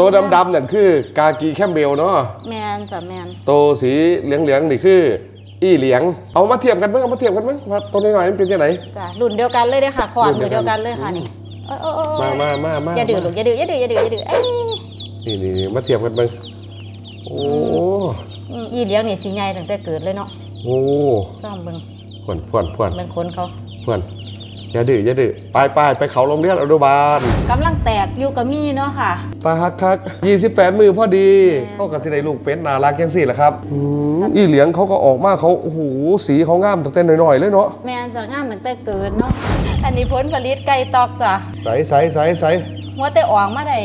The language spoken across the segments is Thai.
ตัวดำๆนั่นคือกากีแคมเบลเนาะแมนจ้ะแมนตัวสีเหลืองๆนี่คือ อีเหลียง เอามาเทียบกันเบ้างเอามาเทียบกันเบ้างว่าตัวน้อยๆมันเป็นยังไงจ้ะรุ่นเดียวกันเลยเด้อค่ะขอดรุ่มืนอเดีเดียยววกักันนเลยค่ะนี่เออเออเออเอมาอมามามาอย่าดื้อลูกอย่าดื้ออย่าดื้ออย่าดื้ออย่าดื้อเอ้ยนี่นี่นี่มาเทียบกันเบ้างโอ้อืมอีเลี้ยงนี่สีใหญ่ตั้งแต่เกิดเลยเนาะโอ้ซ่อมเบิ่งพวนพวนพวนเบิ่งคนเขาพวน อย่าดื้ออย่าดื้อไปไปไปเขาโรงเรียนอนุบาลกำลังแตกอยู่กับมี่เนาะค่ะตาฮักคัก28มือพอดีแม่เขากับสิได้ลูกเป็ดน่ารักยังสี่แหละครับอืมอีเหลียงเขาก็ออกมาเขาโอ้โหสีเขางามตั้งแต่น้อยๆเลยเนาะแมนจะงามตั้งแต่เกิดเนาะอันนี้ผลผลิตไก่ตอกจ้ะใสใสใสใสหัวแต่ออกมาได้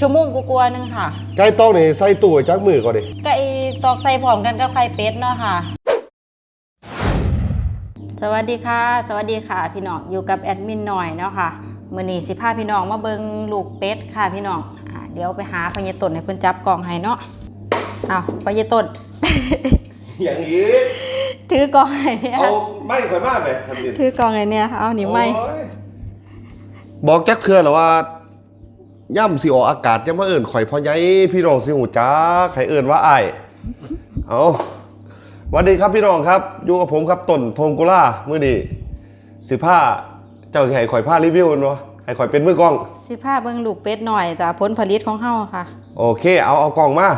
ชั่วโมงกว่าๆนึงค่ะ ไก่ต้องนี่ใส่ตู้ไว้จักมือก่อนดิ ไก่ตอกใส่พร้อมกันกับไข่เป็ดเนาะค่ะ สวัสดีค่ะ สวัสดีค่ะ พี่น้องอยู่กับแอดมินหน่อยเนาะค่ะมื้อนี้สิพาพี่น้องมาเบิงลูกเป็ดค่ะพี่น้องอ่าเดี๋ยวไปหาพญาตนให้เพิ่นจับกล่องให้เนาะเอาพญาตนอย่างนี้ถือกล่องให้เนี่ยเอาไม่ข่อยมากไหมทำดิถือกล่องให้เนี่ยเอาหนิไม่โอ้ยบอกจักเทื่อเหรอว่าย่ำสิออกอากาศจะมาเอิ่นข่อยพ่อใหญ่พี่น้องสิหูจ้าใครเอิ่นว่าอ้ายเอาส วัสดีครับพี่น้องครับอยู่กับผมครับต้นโทงกุล่ามื้อนี้สิผ้าเจ้าสิให้ข่อยผ้ารีวิวแม่นบ่ให้ข่อยเป็นมือกล้อง สิพาเบิงลูกเป็ดหน่อยจ้ะผลผลิตของเฮาค่ะ โอเค เอาเอากล้องมา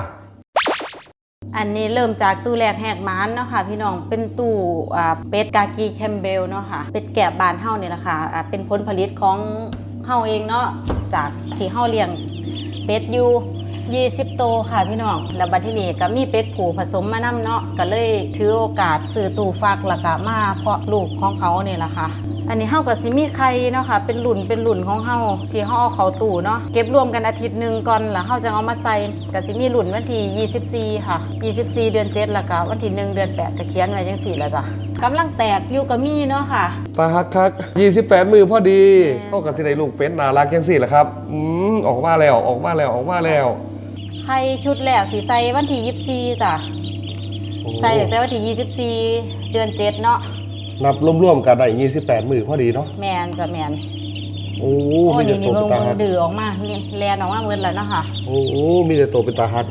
อันนี้เริ่มจากตู้แรกแหกหมานเนาะค่ะพี่น้องเป็นตู้อ่าเป็ดกากีแคมเบลเนาะค่ะเป็ดแกะบานเฮานี่แหละค่ะอ่าเป็นผลผลิตของเฮาเองเนาะจากที่เฮาเลี้ยงเป็ดอยู่ 20 โตวค่ะพี่น้องแล้วบัดทีนี้ก็มีเป็ดผูผสมมานำเนาะก็เลยถือโอกาสซื้อตู้ฟักแล้วก็มาเพาะลูกของเขานี่แหละค่ะ อันนี้เฮาก็สิมีไข่เนาะค่ะ เป็นหลุ่นเป็นหลุ่นของเฮาที่เฮาเอาเขาตู้เนาะเก็บรวมกันอาทิตย์หนึงก่อนแล้วเฮาจะเอามาใส่ก็สิมีหลุ่นวันที่24 ค่ะ 24 เดือน7แล้วก็วันที่ 1 เดือน 8 ก็เขียนไว้จังซี่แล้วจ้ะกำลังแตกอยู่กับมีเนาะค่ะตาฮักคัก28 มือพอดีแม่เขากับสิได้ลูกเป็ดน่ารักยังสี่แหละครับ อืมออกมาแล้วออกมาแล้วออกมาแล้ว ไข่ชุดแรกสิใส่วันที่24จ้ะโอ้ใส่ตั้งแต่วันที่24เดือน7เนาะนับรวมๆกันได้28มือพอดีเนาะแมนจ้ะแมนโอ้โอ้มีแต่นี่ตันี่วเบิ่เป็นตางเบิ่ฮังกดื้อออกมาแลนออกมาเบิดแล้วเนาะค่ะโอ้มีแต่ตัวเป็นตาฮัก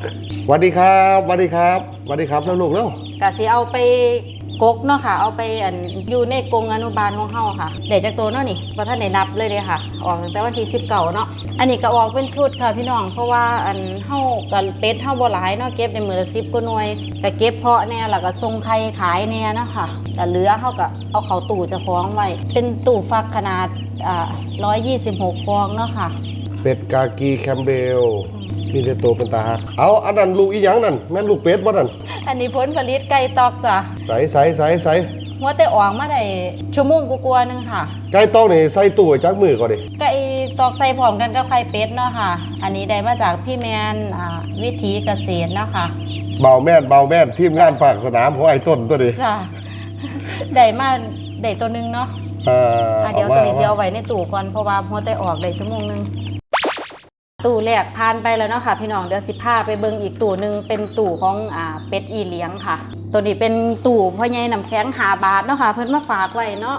สวัสดีครับสวัสดีครับสวัสดีครับแล้วลูกแล้วก็สิเอาไป กกเนาะค่ะ เอาไปอันอยู่ในกรงอนุบาลของเฮาค่ะเดี๋ยวจากตัวเนาะนี่ว่าท่านได้นับเลยเด้ค่ะ ออกตั้งแต่วันที่19เนาะอันนี้ก็ออกเป็นชุดค่ะพี่น้องเพราะว่าอันเฮากับเป็ดเฮาบ่หลายเนาะเก็บในมือละ10กว่าหน่วยก็เก็บเพาะแน่แล้วก็ส่งไข่ขายแน่เนาะค่ะก็เหลือเฮาก็เอาเข้าตู้จะฟ้องไว้เป็นตู้ฟักขนาดอ่า126 ฟองเนาะค่ะ เป็ดกากีแคมเบล มีแต่ตัวเป็นตาฮักเอาอันนั้นลูกอีหยังนั่นแม่นลูกเป็ดบ่นั่นอันนี้ผลผลิตไก่ตอกจ้ะใสใสใสใสหัวแต่ออกมาได้ชั่วโมงกว่าๆนึงค่ะ ไก่ต้องนี่ใส่ตู้ไว้จักมือก่อนดิไก่ตอกใส่พร้อมกันกับไข่เป็ดเนาะค่ะ อันนี้ได้มาจากพี่แมนอ่าวิถีเกษตรเนาะค่ะเบาแม่นเบาแม่นทีมงานภาคสนามของไอ้ต้นตัวดิจ้ะได้มาได้ตัวหนึงเนาะอ่าอะเดี๋ยวอาตัวมานี้สิเอาไว้ในตู้ก่อนเพราะว่าหัวแต่ออกได้ชั่วโมงหนึง ตู้แรกผ่านไปแล้วเนาะค่ะพี่น้องเดี๋ยวสิพาไปเบิ่งอีกตู้หนึงเป็นตู้ของอ่าเป็ดอีเลี้ยงค่ะ ตัวนี้เป็นตู้พ่อใหญ่น้ำแข็งหาบาทเนาะค่ะเพิ่นมาฝากไว้เนาะ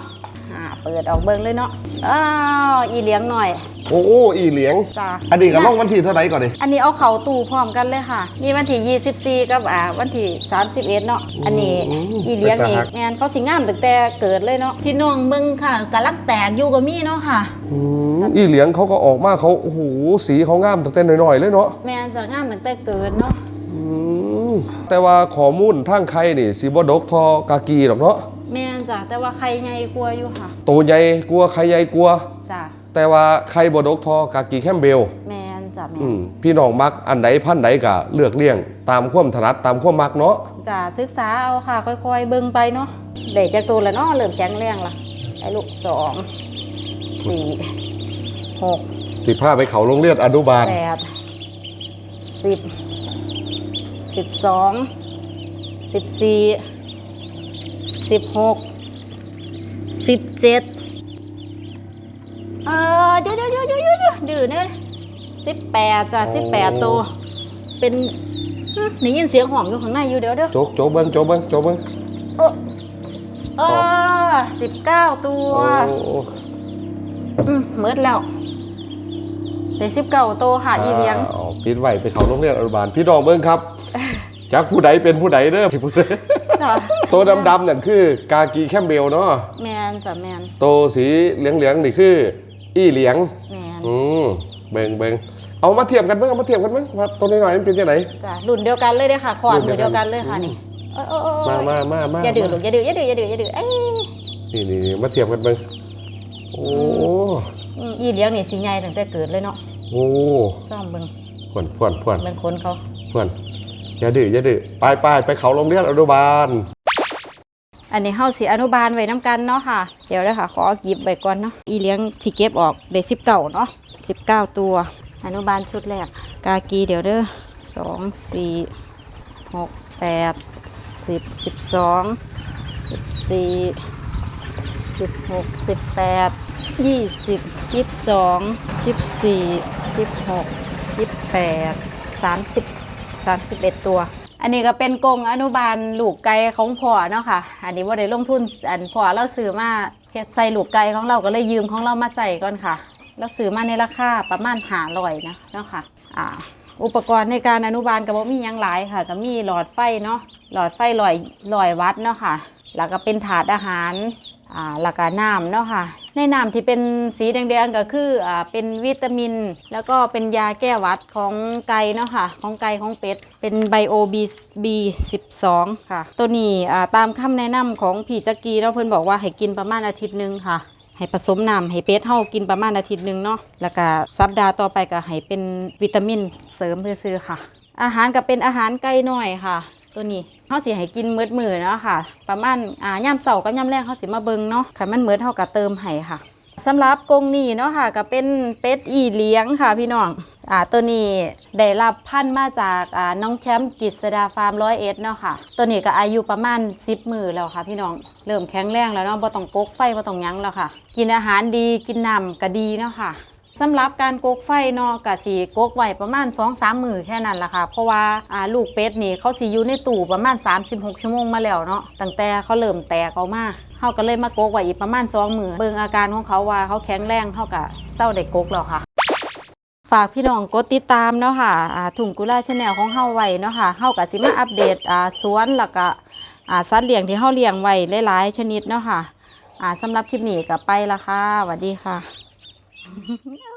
อ่าเปิดออกเบิ่งเลยเนาะอ้าวอีเลี้ยงหน่อย โอ้โหอีเหลียง จ้ะ อันนี้ก็ลงวันที่เท่าไหร่ก่อนดิ อันนี้เอาเขาตู้พร้อมกันเลยค่ะ นี่วันที่ 24 กับอ่าวันที่ 31 เนาะ อันนี้อืมอีเลี้ยงนี่เป็นตาฮัก แมนเขาสิงามตั้งแต่เกิดเลยเนาะ พี่น้องเบิ่งค่ะกำลังแตกอยู่กับมีเนาะค่ะ อืม อีเหลียงเขาก็ออกมาเขาโอ้โหสีเขางามตั้งแต่น้อยๆเลยเนาะแมนจะงามตั้งแต่เกิดเนาะอืมแต่ว่าข้อมูลทางใครนี่สิบ่ดกทอกากีหรอกเนาะแมนจ้ะแต่ว่าใครใหญ่กลัวาอยู่ค่ะตัวใหญ่กลัวใครใหญ่กลัว จ้ะแต่ว่าใครบ่ดกทอกากีแคมเบลแมนจ้ะแมอืนมพี่น้องมักอันใดพันใดก็เลือกเลี่ยง ตามความถนัดตามความมักเนาะจ้ะศึกษาเอาค่ะค่อยๆเบิ่งไปเนาะเด็กจากตัวแล้วเนาะเริ่มแข็งแรงละไอ้ลูกสองสี่ หกสิพาไปเขาโรงเรียนอนุบาลแปดสิบสิบสองสิบสี่สิบหกสิบเจ็ดเออเดี๋ยวเดี๋ยวเดี๋ยวเดี๋ยวเดี๋ยวดื้อเนี่ยสิบแปดจ้ะสิบแปดตัว เป็นหึได้ยินเสียงหอมอยู่ข้างในอยู่เดี๋ยวเดี๋ยวโจกโจกเบิ้งโจกเบิ้งโจกเบิ้งเออเออสิบเก้าตัวโอ้อืมเมิดแล้ว ได้สิบเก้าตัวค่ะอีเลี้ยงอ้าวไปปิดไว้ไปเขาโรงเรียนอนุบาลพี่น้องเบิ้งครับจักผู้ใดเป็นผู้ใดเด้อจ้ะตัวดำๆนั่นคือกากีแคมเบลเนาะแมนจ้ะแมนตัวสีเหลืองๆนี่คือ อี้เหลียงแมนอืมเบิ่งเบิ่งเอามาเทียบกันเบิ่งเอามาเทียบกันเบิ่งว่าตัวน้อยๆมันเป็นยังไงจ้ะรุ่นเดียวกันเลยเด้อค่ะขอนรุ่นเดีมือยวกันเดียวกันเลยค่ะนี่เออเออเออเอมาอมามามาอย่าดื้อลูกอย่าดื้ออย่าดื้ออย่าดื้ออย่าดื้อเอ้ยนี่นี่นี่มาเทียบกันเบิ่งโอ้ อืมอีเลี้ยงนี่สิใหญ่ตั้งแต่เกิดเลยเนาะโอ้ซ่อมเบิ่งพวนพวนพวนเบิ่งคนเขาพวนอย่าดื้ออย่าดื้อไปไปไปเขาโรงเรียนอนุบาล อันนี้เฮาสิอนุบาลไว้น้ำกันเนาะค่ะ เดี๋ยวเลยค่ะ ขอเก็บไว้ก่อนเนาะอีเลี้ยงสิเก็บออกได้19เนาะ19ตัว อนุบาลชุดแรก กากีเดี๋ยวเด้อ 2 4 6 8 10 12 14 16 18 20 22 24 26 28 30 31ตัว อันนี้ก็เป็นกรงอนุบาลลูกไก่ของพ่อเนาะค่ะ อันนี้ว่าได้ลงทุนอันพ่อเราซื้อมาเฮ็ดใส่ลูกไก่ของเราก็เลยยืมของเรามาใส่ก่อนค่ะเราซื้อมาในราคาประมาณหาร้อยนะเนาะค่ะอ่าอุปกรณ์ในการอนุบาลก็บ่มียังหลายค่ะ ก็มีหลอดไฟเนาะหลอดไฟลอยลอยวัดเนาะค่ะ แล้วก็เป็นถาดอาหาร อ่าแล้วก็น้ำเนาะค่ะ ในน้ำที่เป็นสีแดงๆก็คืออ่าเป็นวิตามิน แล้วก็เป็นยาแก้หวัดของไก่เนาะค่ะ ของไก่ของเป็ด เป็นไบโอบีบีสิบสองค่ะ ตัวนี้อ่าตามคำแนะนำของพี่จักรีเนาะเพิ่อนบอกว่าให้กินประมาณอาทิตย์หนึงค่ะให้ผสมน้ำให้เป็ดเฮากินประมาณอาทิตย์หนึงเนาะ แล้วก็สัปดาห์ต่อไปก็ให้เป็นวิตามินเสริมซื่อๆค่ะ อาหารก็เป็นอาหารไก่น้อยค่ะ ตัวนี้ เฮาสิให้กินมื้อมื้อเนาะค่ะ ประมาณอ่ายามเช้ากับยามแลงเฮาสิมาเบิงเนาะคันมันมื้อเฮาก็เติมให้ค่ะสำหรับกรงนี้เนาะค่ะก็เป็นเป็ดอีเลี้ยงค่ะพี่น้องอ่าตัวนี้ได้รับพันธุ์มาจากอ่าน้องแชมป์กิษดาฟาร์มร้อยเอ็ดเนาะค่ะ ตัวนี้ก็อายุประมาณ10มือแล้วค่ะพี่น้องเริ่มแข็งแรงแล้วเนาะบ่ต้องกกไฟบ่ต้องยั้งแล้วค่ะ กินอาหารดีกินน้ำก็ดีเนาะค่ะ สำหรับการกกไฟเนาะกะสีกกไว้ประมาณ2-3มือแค่นั้นละค่ะ เพราะว่าลูกเป็ดนี่เขาสิอยู่ในตู้ประมาณ 36 ชั่วโมงมาแล้วเนาะตั้งแต่เขาเริ่มแตกออกมาเฮาก็เลยมาโกกไว้อีกประมาณ2มือเบิ่งอาการของเขาว่าเขาแข็งแรงเฮาก็เศร้าได้กกแล้วค่ะฝากพี่น้องกดติดตามเนาะค่ะถุงกุลาชาแนลของเฮาไว้เนาะค่ะเฮาก็สิมาอัปเดตสวนแล้วก็สัตว์เลี้ยงที่เฮาเลี้ยงไว้หลายๆชนิดเนาะค่ะสำหรับคลิปนี้ก็ไปละค่ะสวัสดีค่ะ no.